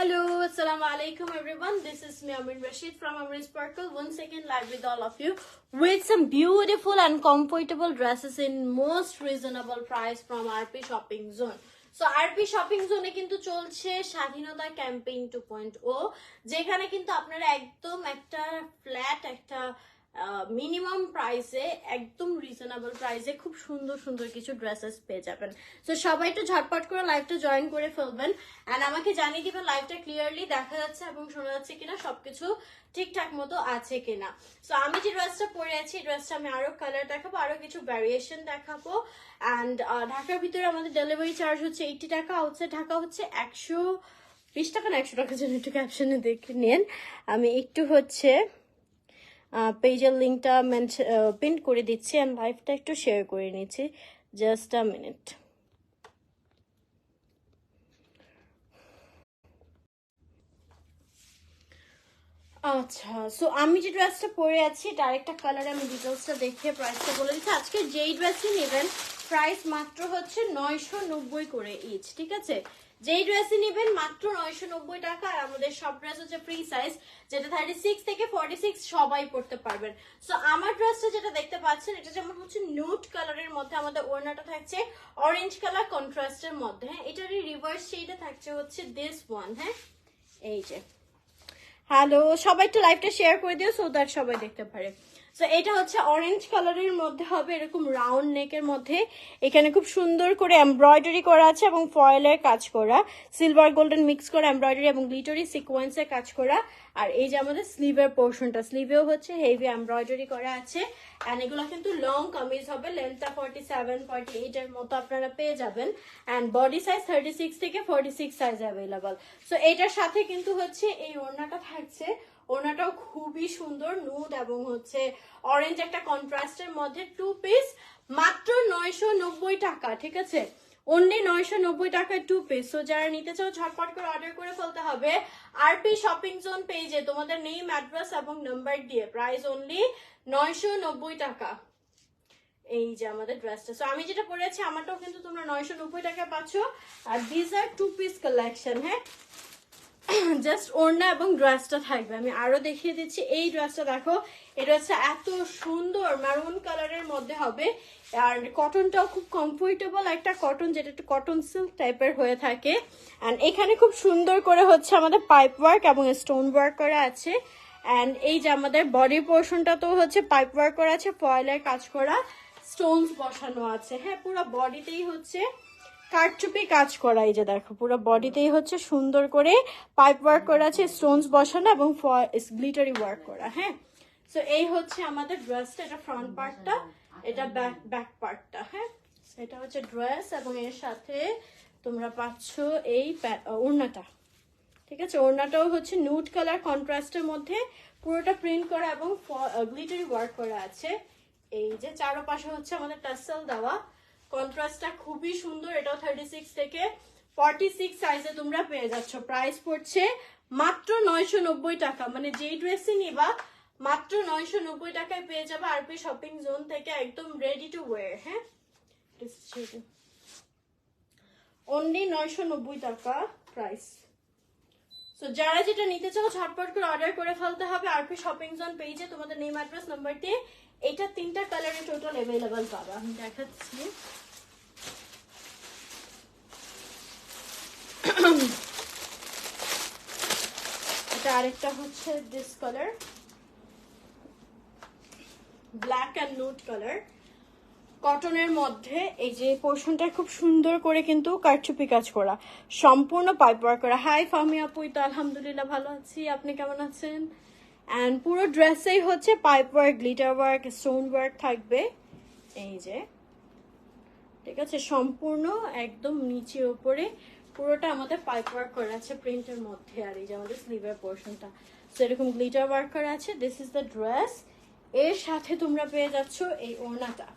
Assalamu alaikum everyone. This is me Amin Rashid from Amin Sparkle. Once again live with all of you with some beautiful and comfortable dresses in most reasonable price from RP Shopping Zone. So RP shopping জোনে কিন্তু চলছে স্বাধীনতা campaign two point ও যেখানে কিন্তু আপনারা একদম একটা flat একটা মিনিমাম প্রাইসে একদম রিজনেবল প্রাইসে খুব সুন্দর সুন্দর কিছু ড্রেসেস পেয়ে যাবেন। সো সবাই একটু ঝটপট করে লাইভটা জয়েন করে ফেলবেন। অ্যান্ড আমাকে জানিয়ে দিবেন লাইভটা ক্লিয়ারলি দেখা যাচ্ছে এবং শোনা যাচ্ছে কিনা, সবকিছু ঠিকঠাক মতো আছে কিনা। সো আমি যে ড্রেসটা পরে আছি, এই ড্রেসটা আমি আরও কালার দেখাবো, আরও কিছু ভ্যারিয়েশন দেখাবো। অ্যান্ড ঢাকার ভিতরে আমাদের ডেলিভারি চার্জ হচ্ছে এইটি টাকা আউটসাইড ঢাকা হচ্ছে একশো বিশ টাকা না, একশো টাকার জন্য একটু ক্যাপশনে দেখে নেন। আমি একটু হচ্ছে পেজের লিঙ্কটা পিন করে দিচ্ছি অ্যান্ড লাইভটা একটু শেয়ার করে নিচ্ছি। জাস্ট আ মিনিট আচ্ছা সো আমি যে ড্রেসটা পরে আছি এটা আরেকটা কালারে আমি ডিটেলসটা দেখে প্রাইসটা বলে দিচ্ছি। আজকে যেই ড্রেসই নেবেন প্রাইস মাত্র হচ্ছে নয়শো নব্বই করে ইচ ঠিক আছে? যেই ড্রেসই নেবেন, মাত্র নয়শো নব্বই টাকা আর আমাদের সব ড্রেস হচ্ছে ফ্রি সাইজ যেটা থার্টি সিক্স থেকে ফর্টি সিক্স সবাই পড়তে পারবেন। সো আমার ড্রেসটা যেটা দেখতে পাচ্ছেন, এটা যেমন হচ্ছে নুট কালারের মধ্যে আমাদের ওড়নাটা থাকছে অরেঞ্জ কালার কন্ট্রাস্টের মধ্যে। হ্যাঁ এটারই রিভার্স শেডে থাকছে হচ্ছে দিস ওয়ান হ্যাঁ? এই যে। হ্যালো সবাই একটু লাইভটা শেয়ার করে দিও সো দ্যাট সবাই দেখতে পারে। সো এটা হচ্ছে অরেঞ্জ কালারের মধ্যে হবে, এরকম রাউন্ড নেকের মধ্যে। এখানে খুব সুন্দর করে এমব্রয়ডারি করা আছে এবং ফয়েলের কাজ করা। সিলভার গোল্ডেন মিক্স করা এমব্রয়ডারি এবং গ্লিটারি সিকোয়েন্সের কাজ করা। আর এই যে আমাদের স্লিভের পোর্শনটা স্লিভেও হচ্ছে হেভি এমব্রয়ডারি করা আছে। অ্যান্ড এগুলো কিন্তু লং কামিজ হবে লেন্থটা ফর্টি সেভেন ফর্টি এইটের মতো আপনারা পেয়ে যাবেন। And body size thirty six থেকে forty six size available so এটার সাথে কিন্তু হচ্ছে এই ওড়নাটা থাকছে। ওনাটাও খুবই সুন্দর নুড এবং হচ্ছে অরেঞ্জ একটা কন্ট্রাস্টের মধ্যে টু পিস মাত্র নয়শো নব্বই টাকা, ঠিক আছে? অনলি নয়শো নব্বই টাকায় টু পিস সো যারা নিতে চাও, ঝটপট করে অর্ডার করে ফেলতে হবে। আর পি শপিং জোন পেজে তোমাদের নেম অ্যাড্রেস এবং নাম্বার দিয়ে প্রাইস অনলি নয়শো নব্বই টাকা। এই যে আমাদের ড্রেসটা সো আমি যেটা পরেছি, আমারটাও কিন্তু তোমরা নয়শো নব্বই টাকায় পাচ্ছ। আর this are two piece collection হ্যাঁ? জাস্ট ওড়না এবং ড্রেসটা থাকবে। আমি আরও দেখিয়ে দিচ্ছি। এই ড্রেসটা দেখো এটা হচ্ছে এত সুন্দর ম্যারুন কালারের মধ্যে হবে। আর কটনটাও খুব কমফোর্টেবল একটা কটন যেটা একটু কটন সিল্ক টাইপের হয়ে থাকে। অ্যান্ড এখানে খুব সুন্দর করে হচ্ছে আমাদের পাইপ ওয়ার্ক এবং স্টোন ওয়ার্ক করা আছে। অ্যান্ড এই যে আমাদের বডি পোর্শনটা তো হচ্ছে পাইপ ওয়ার্ক করা আছে ফয়েলের কাজ করা স্টোনস বসানো আছে। হ্যাঁ পুরো বডিতেই হচ্ছে। কারচুপি কাজ করা, এই যে দেখো, পুরো বডিতেই হচ্ছে সুন্দর করে পাইপ ওয়ার্ক করা আছে স্টোনস বসানো এবং গ্লিটারি ওয়ার্ক করা হ্যাঁ? সো এই হচ্ছে আমাদের ড্রেসটা এটা ফ্রন্ট পার্টটা এটা ব্যাক ব্যাক পার্টটা হ্যাঁ? এটা হচ্ছে ড্রেস এবং এর সাথে তোমরা পাচ্ছ এই ওড়নাটা, ঠিক আছে? ওড়নাটাও হচ্ছে নুড কালার কন্ট্রাস্টের মধ্যে পুরোটা প্রিন্ট করা এবং গ্লিটারি ওয়ার্ক করা আছে। এই যে চারোপাশে হচ্ছে আমাদের টাসেল দেওয়া কন্ট্রাস্টটা খুবই সুন্দর, এটাও থার্টি সিক্স থেকে ফর্টি সিক্স সাইজে তোমরা পেয়ে যাচ্ছ। প্রাইস পড়ছে মাত্র নয়শো নব্বই টাকা। মানে যেই ড্রেসই নিবা, মাত্র নয়শো নব্বই টাকায় পেয়ে যাবে আরপি শপিং জোন থেকে একদম রেডি টু ওয়ার হ্যাঁ? অনলি নয়শো নব্বই টাকা প্রাইস তো যারা যেটা নিতে চাও, ঝটপট করে অর্ডার করে ফেলতে হবে। আরপি শপিং জোন পেজে তোমাদের নেম অ্যাড্রেস নাম্বার দিয়ে এটা তিনটা কালারে টোটাল অ্যাভেলেবল পাবা। আমি দেখাচ্ছি এটা আরেকটা হচ্ছে this colour black and nude colour কটনের মধ্যে এই যে পোর্শনটা খুব সুন্দর করে কিন্তু কারচুপি কাজ করা। সম্পূর্ণ পাইপ ওয়ার্ক করা। হাই ফামি আপুই তো আলহামদুলিল্লাহ ভালো আছি। আপনি কেমন আছেন? অ্যান্ড পুরো ড্রেসেই হচ্ছে pipe work glitter work stone work থাকবে। এই যে। ঠিক আছে? সম্পূর্ণ একদম নিচে উপরে পুরোটা আমাদের পাইপ ওয়ার্ক করা আছে প্রিন্টের মধ্যে আর এই যে আমাদের স্লিভের পোর্শনটা সো এরকম গ্লিটার ওয়ার্ক করা আছে। দিস ইজ দ্য ড্রেস এর সাথে তোমরা পেয়ে যাচ্ছ এই ওড়নাটা।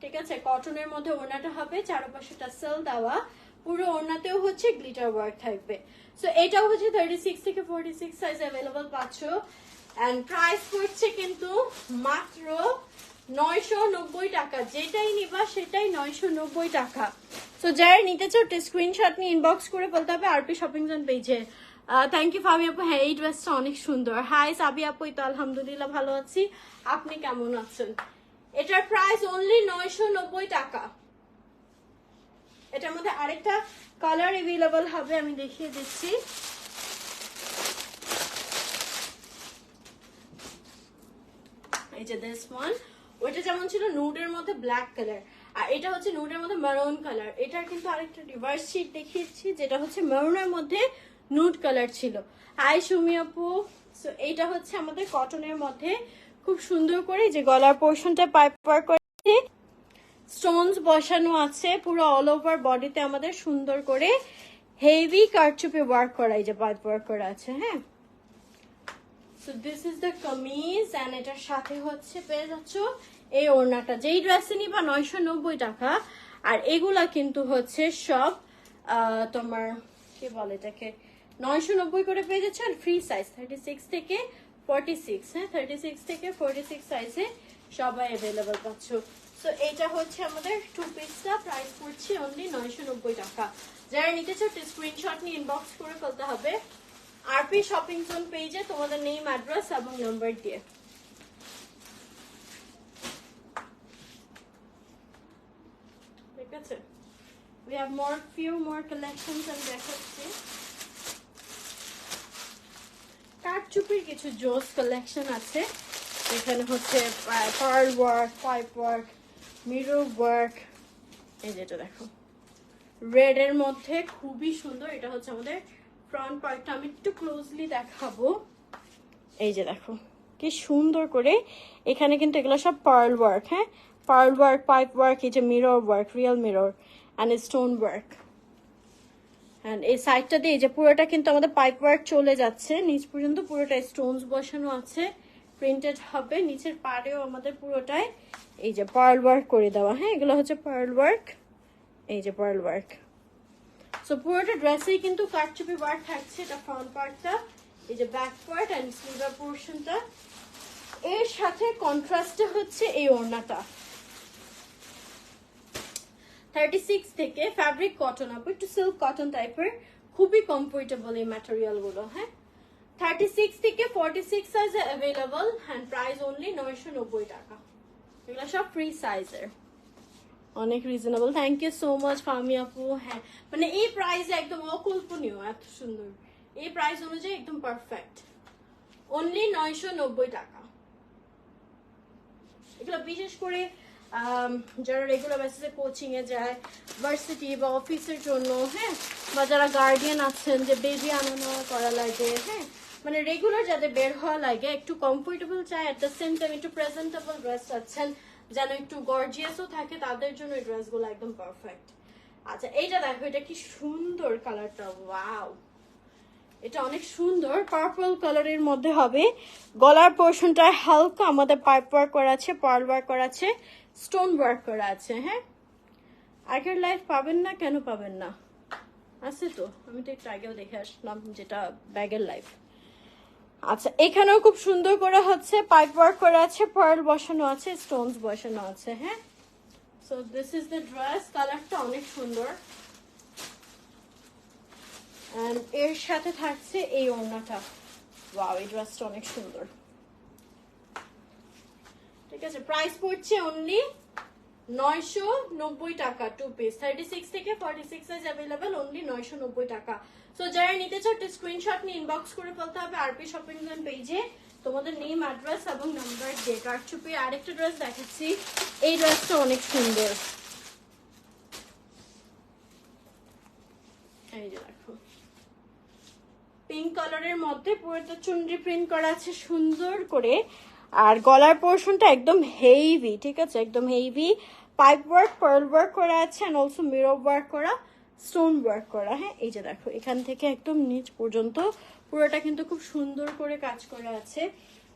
ঠিক আছে? কটনের মধ্যে ওড়নাটা হবে। চারপাশে টাসেল দেওয়া। পুরো ওড়নাতেও হচ্ছে গ্লিটার ওয়ার্ক থাকবে। সো এটাও হচ্ছে থার্টি সিক্স থেকে ফোর্টি সিক্স সাইজ অ্যাভেলেবল পাচ্ছ। অ্যান্ড প্রাইস পড়ছে কিন্তু মাত্র নয়শো নব্বই টাকা। যেটাই নিবা সেটাই নয়শো নব্বই টাকা। তো যারা নিতে চাও স্ক্রিনশট নিয়ে ইনবক্স করে বলতে হবে আরপি শপিং জোন পেজে থ্যাংক ইউ ফামি আপু হ্যাঁ এই ড্রেসটা অনেক সুন্দর হাই সাবি আপু তো আলহামদুলিল্লাহ ভালো আছি আপনি কেমন আছেন এটার প্রাইস অনলি নয়শো নব্বই টাকা। এটার মধ্যে আরেকটা কালার এভেলেবল হবে, আমি দেখিয়ে দিচ্ছি। এই যে দিস ওয়ান ওইটা যেমন ছিল নুডের মধ্যে ব্ল্যাক কালার আর এটা হচ্ছে নুডের মধ্যে মারুন কালার এটার কিন্তু আরেকটা রিভার্স শিট দেখিয়েছি, যেটা হচ্ছে মারুনের মধ্যে নুড কালার ছিল। হাই সুমি আপু। সো এইটা হচ্ছে আমাদের কটনের মধ্যে খুব সুন্দর করে যে গলার পোর্শনটা পাইপ ওয়ার্ক করেছি। স্টোনস বসানো আছে, পুরো অল ওভার বডিতে আমাদের সুন্দর করে হেভি কারচুপে ওয়ার্ক করা, এই যে পাইপ ওয়ার্ক করা আছে হ্যাঁ? So this is the kameez and এটার সাথে হচ্ছে পেয়ে যাচ্ছ এই ওড়নাটা, যেই ড্রেসে নিবা নয়শো নব্বই টাকা, আর এগুলা কিন্তু হচ্ছে সব তোমার, কি বলে এটাকে, নয়শো নব্বই করে পেয়ে যাচ্ছে, আর ফ্রি সাইজ থার্টি সিক্স থেকে ফর্টি সিক্স হ্যাঁ? থার্টি সিক্স থেকে ফর্টি সিক্স সাইজে সবাই অ্যাভেলেবল পাচ্ছ। সো এইটা হচ্ছে আমাদের টু পিসটা প্রাইস পড়ছে অনলি নয়শো নব্বই টাকা। যারা নিতে চাও স্ক্রিনশট নিয়ে ইনবক্স করে ফেলতে হবে। আরপি শপিং জোন পেজে তোমাদের নেম অ্যাড্রেস এবং নাম্বার দিয়ে। ঠিক আছে? We have more, few more collections আমি দেখাচ্ছি। কাঠচুপির কিছু জোস কালেকশন আছে। এখানে হচ্ছে pearl work pipe work mirror work এই যেটা দেখো। রেড এর মধ্যে খুবই সুন্দর, এটা হচ্ছে আমাদের ফ্রন্ট পার্টটা আমি একটু ক্লোজলি দেখাবো। এই যে দেখো, কি সুন্দর করে। এখানে কিন্তু এগুলো সব পার্ল ওয়ার্ক হ্যাঁ? পার্ল ওয়ার্ক পাইপ ওয়ার্ক এই যে mirror work real mirror and stone work and এই সাইডটা দিয়ে যে পুরোটা কিন্তু আমাদের পাইপ ওয়ার্ক চলে যাচ্ছে, নিচ পর্যন্ত পুরোটা স্টোনস বসানো আছে প্রিন্টেড হবে, নিচের পাড়েও আমাদের পুরোটাই এই যে পার্ল ওয়ার্ক করে দেওয়া হ্যাঁ এগুলো হচ্ছে পার্ল ওয়ার্ক এই যে পার্ল ওয়ার্ক সো পুরোটা ড্রেসেই কিন্তু কাটচুপি ওয়ার্ক থাকছে, এটা ফ্রন্ট পার্টটা এই যে ব্যাক পার্ট অ্যান্ড স্লিভার পোর্শনটা এর সাথে কন্ট্রাস্টে হচ্ছে এই ওড়নাটা। থার্টি সিক্স থেকে ফ্যাব্রিক কটন আপু একটু সিল্ক কটন টাইপের খুবই কমফোর্টেবল এই ম্যাটেরিয়ালগুলো হ্যাঁ? থার্টি সিক্স থেকে ফর্টি সিক্স সাইজে অ্যাভেলেবল হ্যান্ড প্রাইস অনলি নয়শো নব্বই টাকা। এগুলো সব ফ্রি সাইজের অনেক reasonable thank you so much Fami আপু। হ্যাঁ মানে এই প্রাইস একদম অকল্পনীয়, এত সুন্দর। এই প্রাইস অনুযায়ী একদম পারফেক্ট অনলি নয়শো নব্বই টাকা। এগুলো বিশেষ করে যারা রেগুলার বেসিসে কোচিং এ যায় ভার্সিটি বা অফিসের জন্য হ্যাঁ বা যারা গার্ডিয়ান আছেন যে বেবি আনানো করা লাগে হ্যাঁ মানে রেগুলার যাদের বের হওয়া লাগে, একটু কমফোর্টেবল চায় অ্যাট দ্য সেম টাইম একটু প্রেজেন্টেবল ড্রেস চাচ্ছেন, যেন একটু গর্জিয়াসও থাকে, তাদের জন্য এই ড্রেসগুলো একদম পারফেক্ট আচ্ছা এইটা দেখো, এটা কি সুন্দর কালারটা ওয়াও এটা অনেক সুন্দর পার্পল কালারের মধ্যে হবে। গলার পোর্শনটা হালকা আমাদের পাইপ ওয়ার্ক করা আছে পার্ল ওয়ার্ক করা আছে স্টোন ওয়ার্ক করা আছে হ্যাঁ? আগের লাইফ পাবেন না, কেন পাবেন না? আছে তো, আমি তো একটু আগেও দেখে আসলাম যেটা ব্যাগের লাইফ আচ্ছা এখানেও খুব সুন্দর করে হচ্ছে পাইপ ওয়ার্ক করা আছে পার্ল বসানো আছে স্টোনস বসানো আছে হ্যাঁ? So this is the dress কালারটা অনেক সুন্দর। এর সাথে থাকছে এই ওড়নাটা। ওয়াও এই ড্রেসটা অনেক সুন্দর। ঠিক আছে প্রাইস পড়ছে অনলি নয়শো নব্বই টাকা টু পিস থার্টি সিক্স থেকে ফর্টি সিক্স অ্যাভেলেবেল অনলি নয়শো নব্বই টাকা। সো যারা নিতে চাও, একটা স্ক্রিনশট নিয়ে ইনবক্স করে ফেলতে হবে আরপি শপিং জোন পেজে তোমাদের নেম অ্যাড্রেস এবং নাম্বার দিয়ে কারচুপি আরেকটা ড্রেস দেখাচ্ছি। এই ড্রেসটা অনেক সুন্দর। এই যে দেখো। পিঙ্ক কালারের মধ্যে পুরোটা চুনরি প্রিন্ট করা আছে সুন্দর করে। আর গলার পোর্শনটা একদম হেভি ঠিক আছে? একদম heavy pipe work pearl work করা আছে অ্যান্ড অলসো মিরর ওয়ার্ক করা স্টোন ওয়ার্ক করা হ্যাঁ? এই যে দেখো, এখান থেকে একদম নিচ পর্যন্ত পুরোটা কিন্তু খুব সুন্দর করে কাজ করা আছে।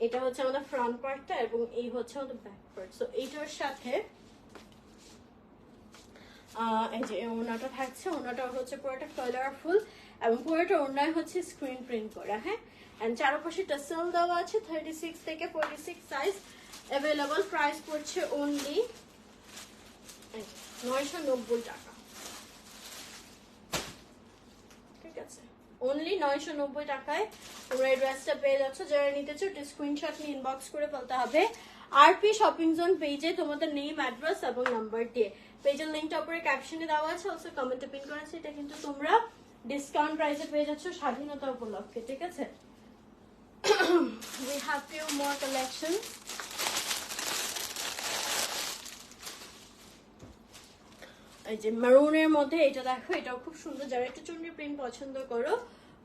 এটা হচ্ছে আমাদের ফ্রন্ট পার্টটা এবং এই হচ্ছে আমাদের ব্যাক পার্ট সো এইটার সাথে এই ওনাটা থাকছে ওনাটা হচ্ছে পুরোটা কালারফুল এবং পুরোটা ওনায় হচ্ছে স্ক্রিন প্রিন্ট করা হ্যাঁ? এন্ড চারপাশে টাসেল দেওয়া আছে থার্টি সিক্স থেকে forty six size available price পড়ছে অনলি নয়শো নব্বই টাকা। ঠিক আছে? অনলি নয়শো নব্বই টাকায় তোমরা এই ড্রেসটা পেয়ে যাচ্ছ। যারা নিতে চাও স্ক্রিনশট নিয়ে ইনবক্স করে ফেলতে হবে। আরপি শপিং জোন পেজে তোমাদের নেম অ্যাড্রেস এবং নাম্বার দিয়ে। পেজের লিঙ্কটা উপরে ক্যাপশনে দেওয়া আছে অলসো কমেন্টে পিন করা আছে। এটা কিন্তু তোমরা ডিসকাউন্ট প্রাইসে পেয়ে যাচ্ছ স্বাধীনতা উপলক্ষে, ঠিক আছে? We have few more collections. এই যে মেরুনের মধ্যে এটা দেখো, এটাও খুব সুন্দর। যারা একটু চুনরি প্রিন্ট পছন্দ করো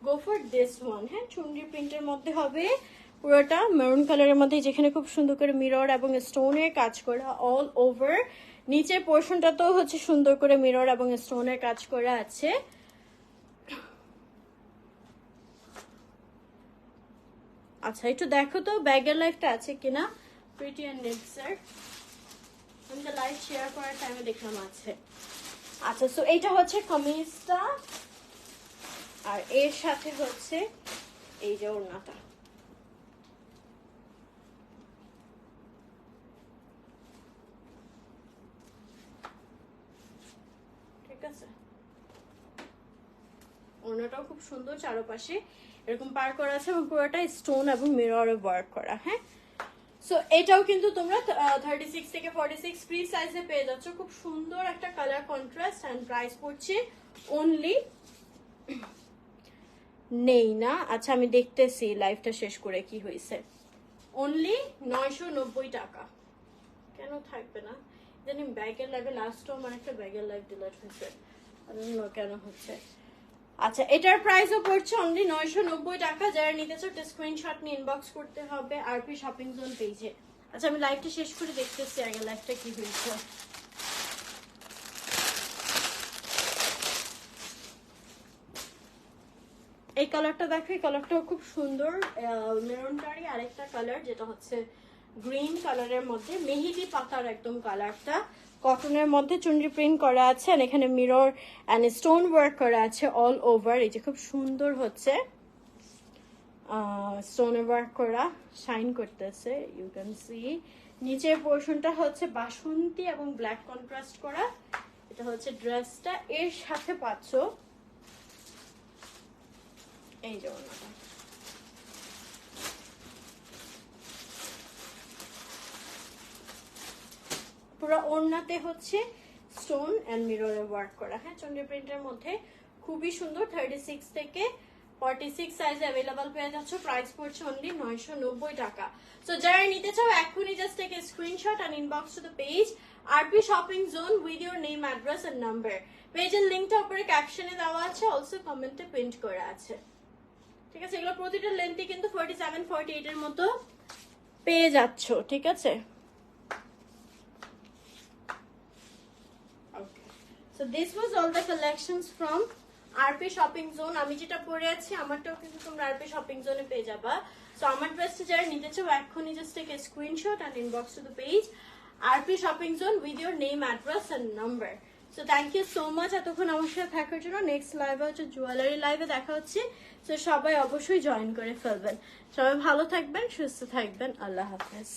গো ফর দিস ওয়ান হ্যাঁ চুন্ডি প্রিন্টের মধ্যে হবে পুরোটা মেরুন কালারের মধ্যে, যেখানে খুব সুন্দর করে মিরর এবং স্টোনের কাজ করা অল ওভার নিচের পোর্শনটাতেও হচ্ছে সুন্দর করে মিরর এবং স্টোনের কাজ করা আছে। আচ্ছা একটু দেখো তো ব্যাগের লাইফটা আছে কিনা? প্রিটি অ্যান্ড নেক্সার আমি তো লাইভ শেয়ার করার টাইমে দেখলাম আছে। আচ্ছা সো এইটা হচ্ছে কামিজটা। আর এর সাথে হচ্ছে এই যে ওড়নাটা ঠিক আছে ওড়নাটাও খুব সুন্দর চারপাশে। এরকম পার করা আছে এবং পুরোটা স্টোন এবং মিররে ওয়ার্ক করা হ্যাঁ? সো এটাও কিন্তু তোমরা থার্টি সিক্স থেকে ফর্টি সিক্স ফ্রি সাইজে পেয়ে যাচ্ছ। খুব সুন্দর একটা কালার কন্ট্রাস্ট অ্যান্ড প্রাইস পড়ছে অনলি নেই না। আচ্ছা আমি দেখতেছি লাইফটা শেষ করে কি হয়েছে। অনলি নয়শো নব্বই টাকা। কেন থাকবে না? জানি ব্যাগের লাইভে লাস্টও আমার একটা ব্যাগের লাইভ ডিলেট হয়েছে। কেন হচ্ছে। আচ্ছা এটার প্রাইসও পড়ছে অনলি নয়শো নব্বই টাকা। যারা নিতে চাও, একটা স্ক্রিনশট নিয়ে ইনবক্স করতে হবে আরপি শপিং জোন পেজে আচ্ছা আমি লাইভটা শেষ করে দেখতেছি আগে লাইভটা কি হয়েছে। এই কালারটা দেখো, এই কালারটাও খুব সুন্দর। মেরুনটারই আরেকটা কালার যেটা হচ্ছে গ্রিন কালারের মধ্যে। মেহেদি পাতার একদম কালারটা কটনের মধ্যে চুনরি প্রিন্ট করা আছে আর এখানে মিরর অ্যান্ড স্টোন ওয়ার্ক করা আছে অল ওভার এই যে খুব সুন্দর হচ্ছে। স্টোন ওয়ার্ক করা শাইন করতেছে ইউ ক্যান সি নিচের পোর্শনটা হচ্ছে বাসন্তী এবং ব্ল্যাক কন্ট্রাস্ট করা। এটা হচ্ছে ড্রেসটা এর সাথে পাচ্ছ এই যে পুরো ওড়নাতে হচ্ছে স্টোন অ্যান্ড মিররে ওয়ার্ক করা। হ্যাঁ চন্ডি প্রিন্টের মধ্যে খুবই সুন্দর থার্টি সিক্স থেকে ফর্টি সিক্স সাইজ অ্যাভেলেবল পেয়ে যাচ্ছ। প্রাইস পড়ছে অনলি নয়শো নব্বই টাকা। সো যারা নিতে চাও, এখনই জাস্ট থেকে screenshot and inbox to the page RP shopping zone with your name address and number পেজের লিঙ্কটা উপরে ক্যাপশনে দেওয়া আছে অলসো কমেন্টে প্রিন্ট করা আছে। ঠিক আছে? এগুলো প্রতিটা লেন্থই কিন্তু ফোর্টি সেভেন ফোর্টি এইটের মতো পেয়ে যাচ্ছ, ঠিক আছে? So this was all the collections from RP Shopping Zone. আমি যেটা পরে আছি আমারটাও কিন্তু তোমরা Shopping Zone এ পেয়ে যাবা। সো আমার ড্রেসটা যারা নিতে চাও এখনই just take screenshot and inbox to the page RP Shopping Zone with your name, address and number. So thank you so much এতক্ষণ আমার সাথে থাকার জন্য। নেক্সট লাইভে হচ্ছে জুয়েলারি লাইভে দেখা হচ্ছে। তো সবাই অবশ্যই জয়েন করে ফেলবেন। সবাই ভালো থাকবেন সুস্থ থাকবেন। আল্লাহ হাফেজ।